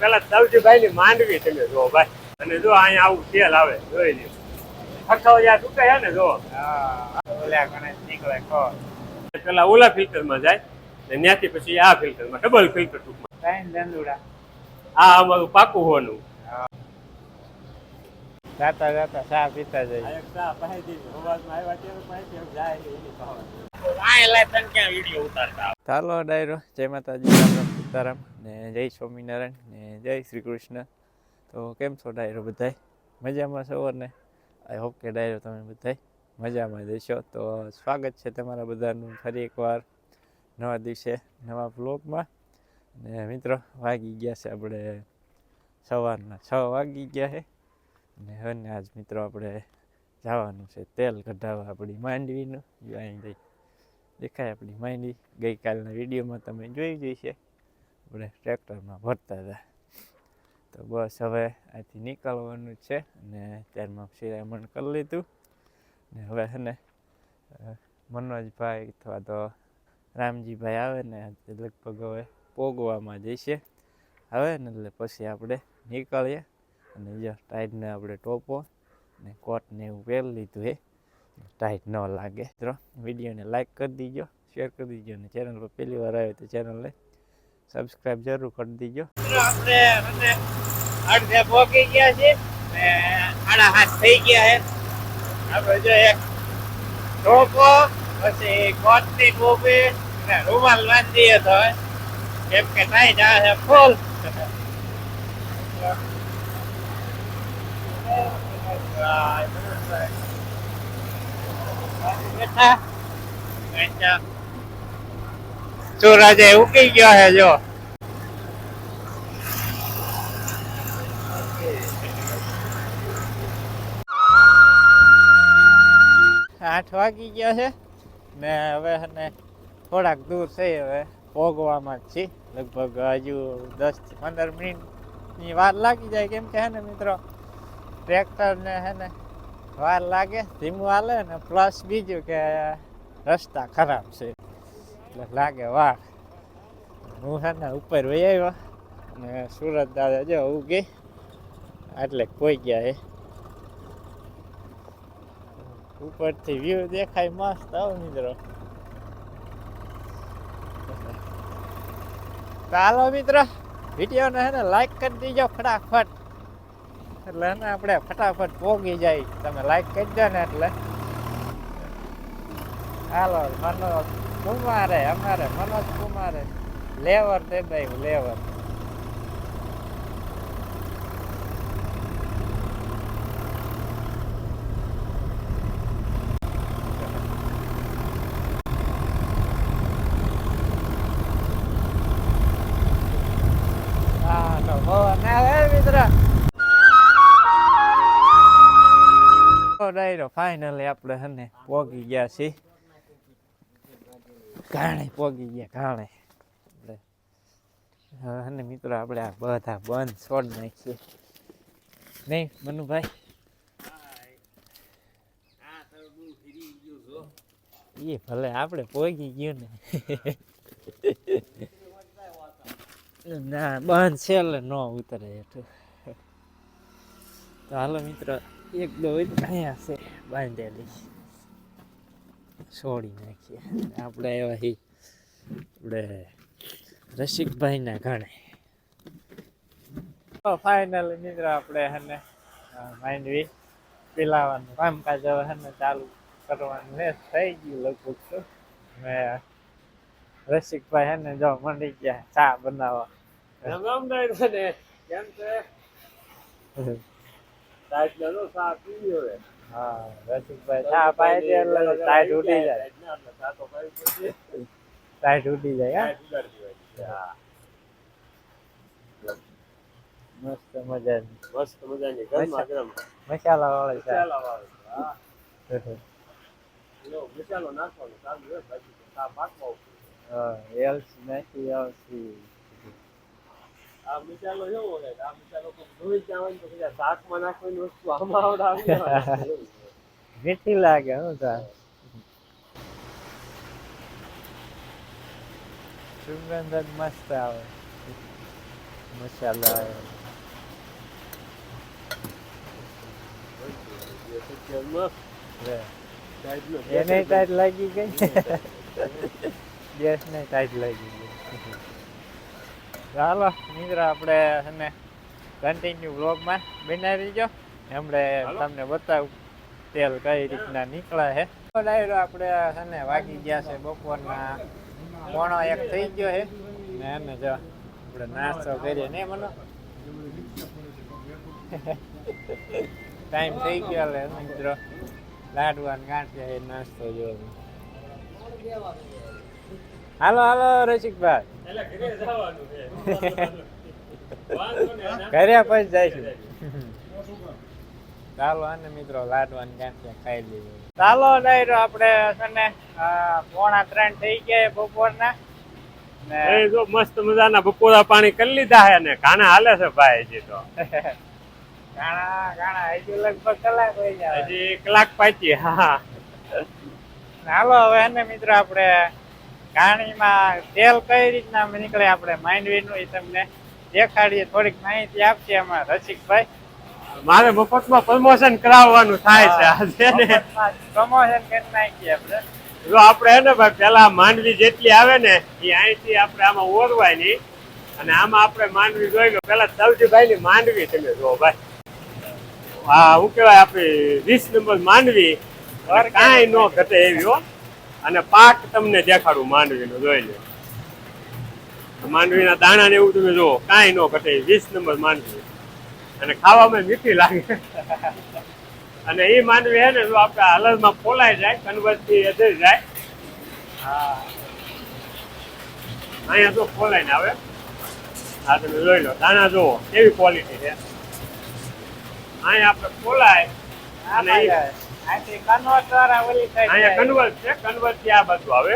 પેલા સૌજીભાઈ ની માંડવી તમે જો ભાઈ. અને જો અહીંયા આવું તેલ આવે જોઈ લ્યો. અઠવાડિયા ચૂકાયા ને જો. ઓલા ગણેશ નીકળે કો પેલા ઓલા ફિલ્ટરમાં જાય ને ત્યાંથી પછી આ ફિલ્ટરમાં ડબલ ફિલ્ટર ટૂંકમાં. દંડુડા આ અમારું પાકું હોનું. જાતા જાતા ચા પીતા જઈએ. ચાલો ડાયરો, જય માતાજી, રામ રામ સીતારામ, ને જય સ્વામિનારાયણ, ને જય શ્રી કૃષ્ણ. તો કેમ છો ડાયરો બધાય? મજામાં છો ને આઈ હોપ કે ડાયરો તમે બધાય મજામાં દેશો તો સ્વાગત છે તમારા બધાનું ફરી એકવાર નવા દિવસે, નવા બ્લોગમાં ને મિત્રો, વાગી ગયા છે આપણે સવારના છ વાગી ગયા છે. ને હવે આજ મિત્રો આપણે જવાનું છે તેલ કઢાવવા આપણી માંડવીનું. અહીં જઈ દેખાય આપણી માંડવી ગઈકાલના વિડીયોમાં તમે જોઈ જઈશે આપણે ટ્રેક્ટરમાં ભરતા હતા. તો બસ હવે અહીંથી નીકળવાનું છે અને ત્યારમાં શિરામણ કરી લીધું. ને હવે છે ને મનોજભાઈ અથવા તો રામજીભાઈ આવે ને લગભગ હવે પોગવામાં જઈશે હવે ને એટલે પછી આપણે નીકળીએ. અને જો ટાઈડને આપણે ટોપો ને કોટને એવું પહેરી લીધું એ ટાઈટ ન લાગે. મિત્રો, વિડીયોને લાઈક કરી દીજો શેર કરી દીજો અને ચેનલ પર પહેલી વાર આવે તો ચેનલને સબસ્ક્રાઇબ જરૂર કરી દીજો. આપણે અડધે પોકી ગયા છે આડા હાથ થઈ ગયા છે. આપણે જો એક ટોપો, પછી ગોટની ટોપી અને રૂમાલ બાંધી હતો કેમ કે ટાઈટ જાય છે ફૂલ સૂરજ ઉકી ગયો હે, જો. આઠ વાગી ગયા છે. ને હવે ને થોડાક દૂર છે, હવે ભોગવામાં જ છીએ. લગભગ હજુ દસ પંદર મિનિટની વાર લાગી જાય, કેમ કે હે ને મિત્રો? ટ્રેક્ટર ને હે ને વાર લાગે, ધીમું હાલે ને પ્લસ બીજું કે રસ્તા ખરાબ છે. એટલે લાગે વાર. હું છે ને ઉપર વહી આવ્યો ને સુરત દાદા જો ઉગી એટલે કોઈ ગયા એ. ઉપરથી વ્યૂ દેખાય મસ્ત, આવો મિત્રો. ચાલો મિત્ર, વિડીયોને હે ને લાઈક કરી દીજો ફટાફટ. એટલે એને આપણે ફટાફટ પોગી જાય. તમે લાઈક કરી દો ને એટલે. હાલો, મનોજ કુમારે, અમારે મનોજ કુમારે. લેવર તે ભાઈ, લેવર. પોગી ગયા છે. ઘાણે પોગી ગયા ઘાણે અને મિત્રો, આપણે આ બધા બંધ છોડ નાખીએ. નહીં, મનુભાઈ? એ ભલે, આપણે પોગી ગયું ને. ના, બંધ છે, એટલે ન ઉતરે એટલું તો હાલો, મિત્ર, એક, દો અહીંયા છે, બાંધેલી. છોડી નાખીએ. આપણે એવા હી આપણે રસિકભાઈના ઘણે ફાઇનલી મિત્ર આપણે હને માંડવી પીલાવાનું કામકાજ હવે હને ચાલુ કરવાનું ને થઈ ગયું લગભગ તો. મેં રસિકભાઈ હે ને જો મંડી ગયા ચા બનાવવા. કેમ છે? નો સા પીયો હે હા રસિકભાઈ ચા પાય છે એટલે ટાઈટ ઉડી જાય. ટાઈટ ઉડી જાય હા? મસ્ત મજાની. મસ્ત મજાની ગરમા ગરમ. મસાલા વાળી ચા મસાલા વાળી હા લો મસાલો નાખવાનો ચાલુ હોય બાકી પાકવા હા એલસી નાખી એલસી આ મસાલો એવો હોય આ મસાલો ધોઈ જવાનું મસ્ત આવે. મસાલા લે. એને ટાઈટ લાગી ગઈ? ગેસ ને ટાઈટ લાગી ગઈ. ચાલો મિત્ર આપણે છે ને કન્ટિન્યુ બ્લોગમાં બનાવી રહીજો હમણે તમને બતાવું તેલ કઈ રીતના નીકળે છે. ડાયરો આપણે છે ને વાગી ગયા છે બપોરના. પોણો એક થઈ ગયો છે. ને એને જો આપણે નાસ્તો કરીએ ને મનો ટાઈમ થઈ ગયો એટલે મિત્રો લાડવા એ નાસ્તો જોવો. હાલો હાલો રસિકભાઈ. ઘરે પછી જઈશું. ચાલો અને મિત્રો લાડવા ને ક્યાં ખાઈ લઈએ ચાલો ડાયરો આપણે છે ને પોણા ત્રણ થઈ ગયા બપોરના. ને જો મસ્ત મજાના બપોરા પાણી કરી લીધા હે ને કાના હાલે છે ભાઈ હજી તો. ઘણા ઘણા હજુ લગભગ કલાક હોય જાય હજી કલાક પાછી હા હાલો હવે ને મિત્રો આપણે ઘાણીમાં તેલ કઈ રીતના નીકળે આપણે માંડવીનું એ તમને દેખાડીએ થોડીક માહિતી આપશે એમાં રસિકભાઈ. મારે મફતમાં પ્રમોશન કરાવવાનું થાય છે આજે પ્રમોશન કરી નાખીએ આપણે. જો આપણે હે ને ભાઈ પેલા માંડવી જેટલી આવે ને એ અહીંથી આપણે આમાં ઓરવાય નહીં અને આમાં આપણે માંડવી જોઈ લો પેલા સૌજીભાઈ ની માંડવી તમે જો ભાઈ. હા હું કહેવાય આપણી વીસ નંબર માંડવી કાંઈ ન ઘટે એવી હો. અને પાક તમને દેખાડું માંડવીનો જોઈ લો. માંડવીના દાણા ને એવું તમે જો કાંઈ ન ઘટે વીસ નંબર માંડવી. અને ખાવામાં મીઠી લાગે. અને એ માંડવી હે ને જો આપણે હાલતમાં ફોલાઈ જાય કન્વર્ટથી એધર જાય. હા. અહીંયા જો ફોલાઈને આવે. હા તમે જોઈ લો દાણા જુઓ કેવી ક્વોલિટી છે. અહીંયા આપણે ફોલાય. અને કન્વર્ટ દ્વારા ઓલી side અહીંયા કન્વર્ટ છે કન્વર્ટથી આ બાજુ આવે.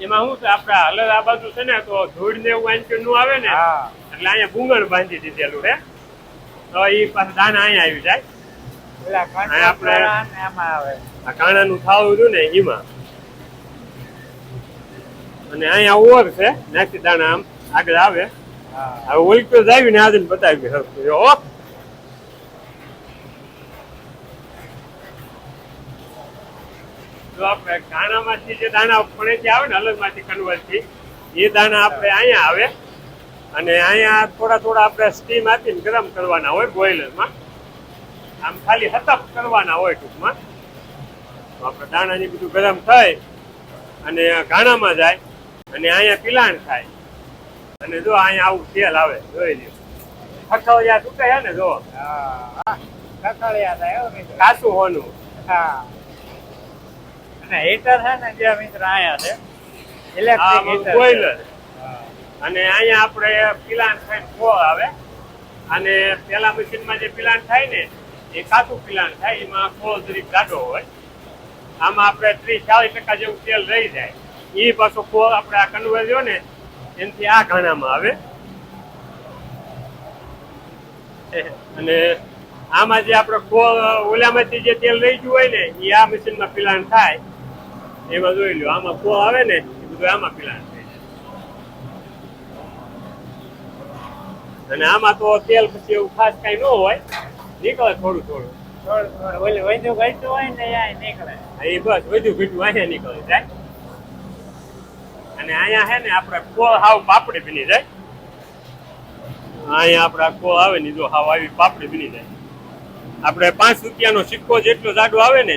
એમાં શું છે આપડા હાલત આ બાજુ છે ને તો ધૂળ ને એવું આંચનનું આવે ને એટલે અહીંયા ભૂંગળ બાંધી દીધેલું છે. તો એ પાછા દાણા અહીંયા આવી જાય. આપણે- દ્વારા ને એમાં કાણાનું થાવું હતું ને એમાં. અને અહીંયા ઓર છે નાખી દાણા આમ આગળ આવે. હવે ઓલક્યો જાવી ને આજે બતાવી હો. જો આપણે દાણામાંથી જે દાણા ફળેથી આવે ને અલગમાંથી કન્વર્ટથી એ દાણા આપણે અહીંયા આવે. અને અહીંયા થોડા થોડા આપણે સ્ટીમ આપીને ગરમ કરવાના હોય બોઇલરમાં આમ ખાલી હતપ કરવાના હોય ટૂંકમાં. તો આપણે દાણાની બધું ગરમ થાય અને ઘાણામાં જાય અને અહીંયા પિલાણ થાય. અને જો અહીંયા આવું તેલ આવે જોઈ લ્યો. ખખવડિયા તૂટે છે ને જો. હા થાય કાચું હોનું. હા. અને હીટર છે ને જે મિત્ર આયા છે. ઇલેક્ટ્રિક હીટર બોઈલર અને અહીંયા આપણે પિલાન થાય કો આવે. અને પેલા મશીનમાં જે પિલાન થાય ને એ કાચું પિલાન થાય એમાં ફોર જરીક ગાડો હોય. આમાં આપણે ત્રીસ ચાલીસ ટકા જેવું તેલ રહી જાય. એ પાછું કો આપણે આ કન્વર જો ને એનાથી આ ઘાણામાં આવે. અને આમાં જે આપણે ફોર ઓલામાંથી જે તેલ રહી ગયું હોય ને એ આ મશીનમાં પિલાન થાય. એમાં જોઈ લો આમાં ફોર આવે ને એ બધું આમાં પિલાણ થઈ જાય. અને આમાં તો તેલ પછી એવું ખાસ કઈ ન હોય નીકળે થોડું થોડું. વધુ ઘટતું હોય ને નીકળે. એ બસ બધું ભીટું અહીંયા નીકળે જાય. અને અહીંયા છે ને આપણે કોળ હાવ પાપડી બની જાય. અહીંયા આપણે કોળ આવે ને જો હાવ આવી પાપડી બની જાય. આપણે પાંચ રૂપિયાનો સિક્કો જેટલો જાડો આવે ને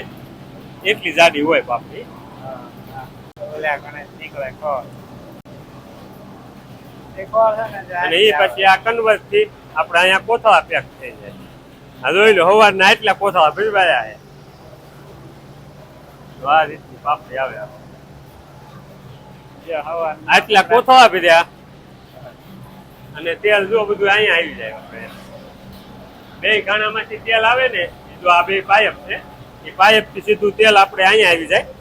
એટલી જાડી હોય પાપડી ઓલા ગણેશ નીકળે ખોળ એ ખોળ છે ને જે અને આટલા કોથળા ભીર્યા. અને તેલ જો બધું અહીંયા આવી જાય આપણે. બે ગાણામાંથી તેલ આવે ને જો આ બે પાયપ છે, એ પાઇપથી સીધું તેલ આપણે અહીંયા આવી જાય.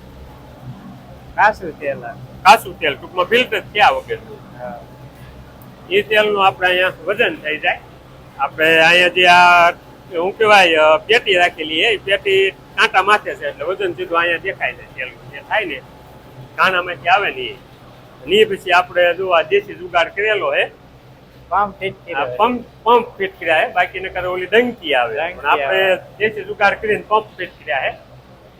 કાસું તેલ કાસુ તેલ ટૂંકમાં ફિલ્ટર થયા વગરનું? એ તેલનું આપણે અહીંયા વજન થઈ જાય. આપણે અહીંયા જે આ શું કહેવાય પેટી રાખેલી એ પેટી કાંટા માથે છે એટલે વજન સીધું અહીંયા દેખાય છે તેલનું જે થાય ને કાણામાંથી આવે ને એ. અને પછી આપણે જો આ દેશી જુગાડ કરેલો હે પંપ પંપ પંપ ફિટ કર્યા હે બાકી નકર ઓલી ડંકી આવે. આપણે દેશી જુગાડ કરીને પંપ ફિટ કર્યા હે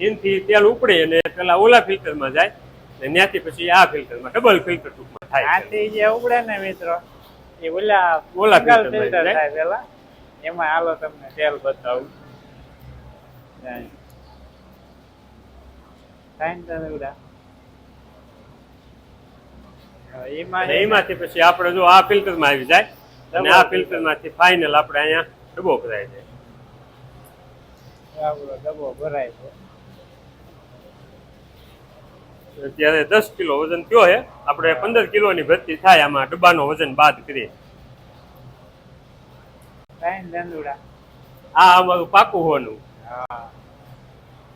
એનથી તેલ ઉપડે અને પેલા ઓલા ફિલ્ટરમાં જાય. ને ત્યાંથી પછી આ ફિલ્ટરમાં ડબલ ફિલ્ટર ટૂંકમાં થાય આથી જે ઉગડે ને મિત્રો એ ઓલા ઓલા માં ફિલ્ટર થાય પેલા એમાં હાલો તમને તેલ બતાવું. જાય. અને એમાંથી પછી આપણે જો આ ફિલ્ટરમાં આવી જાય અને આ ફિલ્ટરમાંથી ફાઇનલ આપણે અહીંયા ડબ્બો ભરાય છે આપણો ડબ્બો ભરાય છે અત્યારે દસ કિલો વજન કયો હે આપણે પંદર કિલોની ભરતી થાય આમાં ડબ્બાનો વજન બાદ કરીએ. થાય આ અમારું પાકું હોવાનું.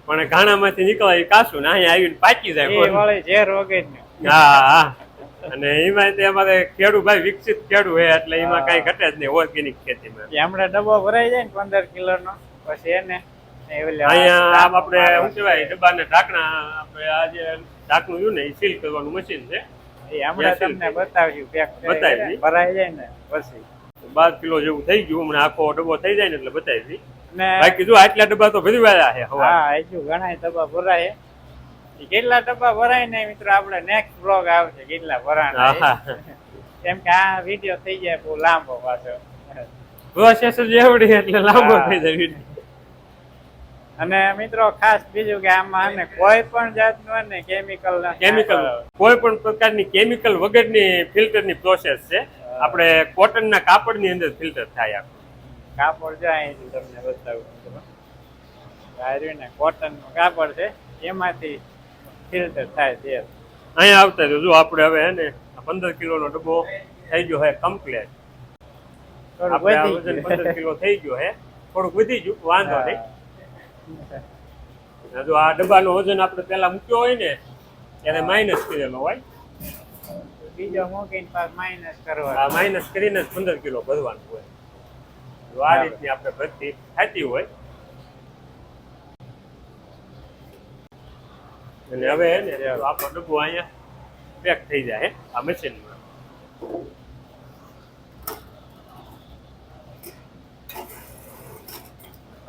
પણ ઘાણામાંથી નીકળે કાચું ને અહીંયા આવીને પાકી જાય ઝેર. હા હા. અને એમાં તે અમારે ખેડૂ ભાઈ વિકસિત ખેડૂ હે એટલે એમાં કઈ ઘટે જ નહીં ઓર્ગેનિક ખેતીમાં. હમણાં ડબ્બો ભરાઈ જાય ને પંદર કિલો નો પછી એને અહીંયા આમ આપણે શું કહેવાય ડબ્બાને ઢાંકણા આપણે આ જે ઢાંકણું રહ્યું ને એ સીલ કરવાનું મશીન છે. એ હમણાં તમને બતાવ્યું પેક બતાવી. ભરાઈ જાય ને પછી. બાર કિલો જેવું થઈ ગયું હમણાં આખો ડબ્બો થઈ જાય ને એટલે બતાવી. બાકી જો આટલા ડબ્બા તો ભરી વાળા છે હા હજુ ઘણા ડબ્બા ભરાય કેટલા ડબ્બા ભરાય ને મિત્રો આપણે નેક્સ્ટ બ્લોગ આવશે કેટલા ભરાણા કેમ કે આ વીડિયો થઈ જાય બહુ લાંબો પાછો. પ્રોસેસ જ એવડી એટલે લાંબો થઈ જાય અને મિત્રો ખાસ બીજું કે આમાં ને કોઈ પણ જાતનું ને કેમિકલ કેમિકલ કોઈ પણ પ્રકારની કેમિકલ વગરની ફિલ્ટરની પ્રોસેસ છે. આપણે કોટનના કાપડની અંદર ફિલ્ટર થાય આપણે કાપડ જો અહીંથી તમને બતાવું ને કોટનનું કાપડ છે એમાંથી ફિલ્ટર થાય તેલ અહીંયા આવતા જો આપણે હવે હે ને પંદર કિલોનો ડબ્બો થઈ ગયો હે કમ્પ્લેટ આપણે વજન. પંદર કિલો થઈ ગયો હે. થોડુંક વધી ગયું. વાંધો નહીં. જો આ ડબ્બાનો વજન આપણે પહેલા મૂક્યો હોય ને ત્યારે માઇનસ કરેલો હોય. બીજો મૂકીને માઇનસ આ માઇનસ કરીને જ પંદર કિલો ભરવાનું હોય. જો આ રીતની આપણે ભરતી થતી હોય. અને હવે ને આપણો ડબ્બો અહીંયા પેક થઈ જાય હે આ મશીનમાં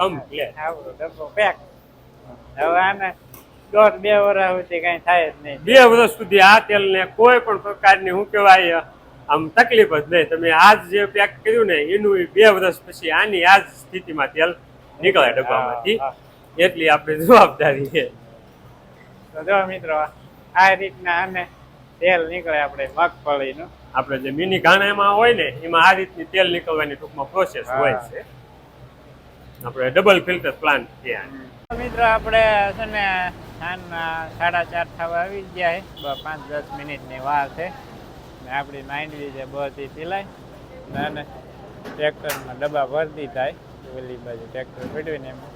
કમ્પ્લેટ આવડો ડબ્બો પેક હવે આને દોઢ બે વર્ષ સુધી કઈ થાય જ નહીં. બે વર્ષ સુધી આ તેલને કોઈ પણ પ્રકારની શું કહેવાય આમ તકલીફ જ નહીં. તમે આજ જે પેક કર્યું ને એનું બે વર્ષ પછી આની આ જ સ્થિતિમાં તેલ નીકળે ડબ્બામાંથી. એટલી આપણે જવાબદારી છે. તો જો મિત્રો આ રીતના આને તેલ નીકળે આપણે મગફળીનું. આપણે જે મિની ઘાણામાં હોય ને એમાં આ રીતની તેલ નીકળવાની ટૂંકમાં પ્રોસેસ હોય છે. આપણે ડબલ ફિલ્ટર પ્લાન્ટ ત્યાં મિત્રો આપણે છે ને સાડા ચાર થવા આવી ગયા છે. પાંચ દસ મિનિટની વાર છે. ને આપણી માંડવી છે બધી પીલાય ને અને ટ્રેક્ટરમાં ડબ્બા ભરતી થાય. ઓલી બાજુ ટ્રેક્ટર ફેડવીને ને એમાં.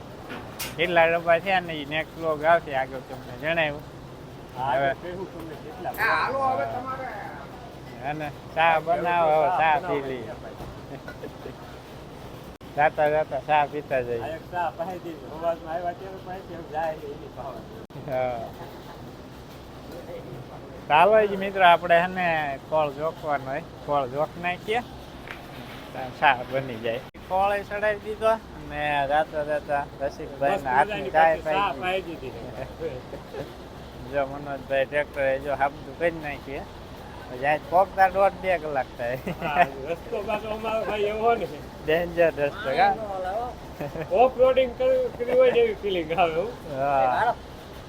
કેટલા ડબ્બા છે ને એ નેક્સ્ટ લોગ આવશે. આગળ તમને જણાવ્યું. હવે અને ચા બનાવો ચા પી લઈએ. જાતા જાતા ચા પીતા હા. ચાલો જ મિત્રો આપણે હે ને ખોળ જોખવાનો હોય. ખોળ જોખ નાખીએ. ચા બની જાય. ખોળ ચડાવી દીધો ને જાતા જાતા રસિકભાઈ ના હાથની ચાય પાઈ દીધી. જો મનોજભાઈ ટ્રેક્ટરે જો હાબદું કરી નાખીએ. પોકતા દોઢ બે કલાક થાય. રસ્તો પાછો અમારો ભાઈ એવો ને. ડેન્જર રસ્તો કા? ઓફ રોડિંગ કર્યું હોય એવી ફિલિંગ આવે હા.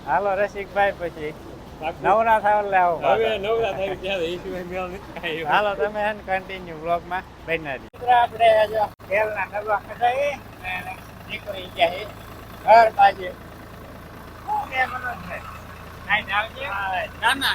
હાલો રસિકભાઈ પછી. નવરા થાવ એટલે આવો હવે નવરા થાય ત્યારે એ સિવાય મેળ નથી હાલો તમે હે કન્ટિન્યુ બ્લોગમાં બન્યા રહી. આપણે જો તેલના ડબ્બા કઢાવી અને નીકળી ગયા છે ઘર બાજુ. શું કે મનોજભાઈ? ના ના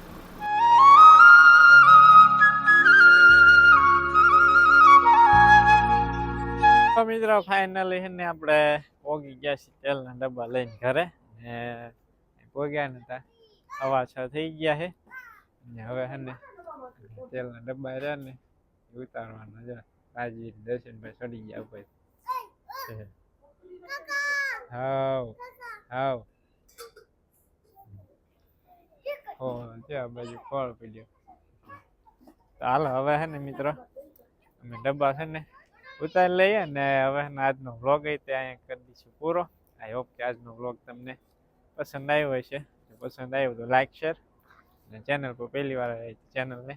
મિત્રો ફાઇનલી ને આપણે પોગી ગયા છીએ તેલના ડબ્બા લઈને ઘરે. ને પોગ્યા ને તા સવા છ થઈ ગયા છે. ને હવે છે ને તેલના ડબ્બા રહ્યા ને ઉતારવાના છે. દર્શન દર્શનભાઈ ચડી ગયા ઉપર. હાવ હાવ. ત્યાં બાજુ ફળ પીડ્યો. ચાલો હવે છે ને મિત્રો, અમે ડબ્બા છે ને ઉતારી લઈએ ને હવે આજનો વ્લોગ એ તે અહીંયા કરી દઈશું પૂરો. આઈ હોપ કે આજનો વ્લોગ તમને પસંદ આવ્યો હશે. પસંદ આવ્યો તો લાઈક શેર અને ચેનલ પર પહેલી વાર ચેનલને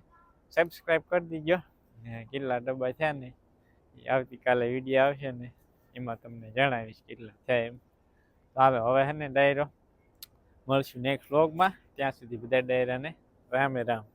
સબસ્ક્રાઈબ કરી દીજો. ને કેટલા ડબ્બા થયા ને એ આવતીકાલે વીડિયો આવશે ને એમાં તમને જણાવીશ કેટલા થયા એમ. હાલો, હવે છે ને ડાયરો, મળશું નેક્સ્ટ વ્લોગમાં ત્યાં સુધી બધા ડાયરાને રામે રામ.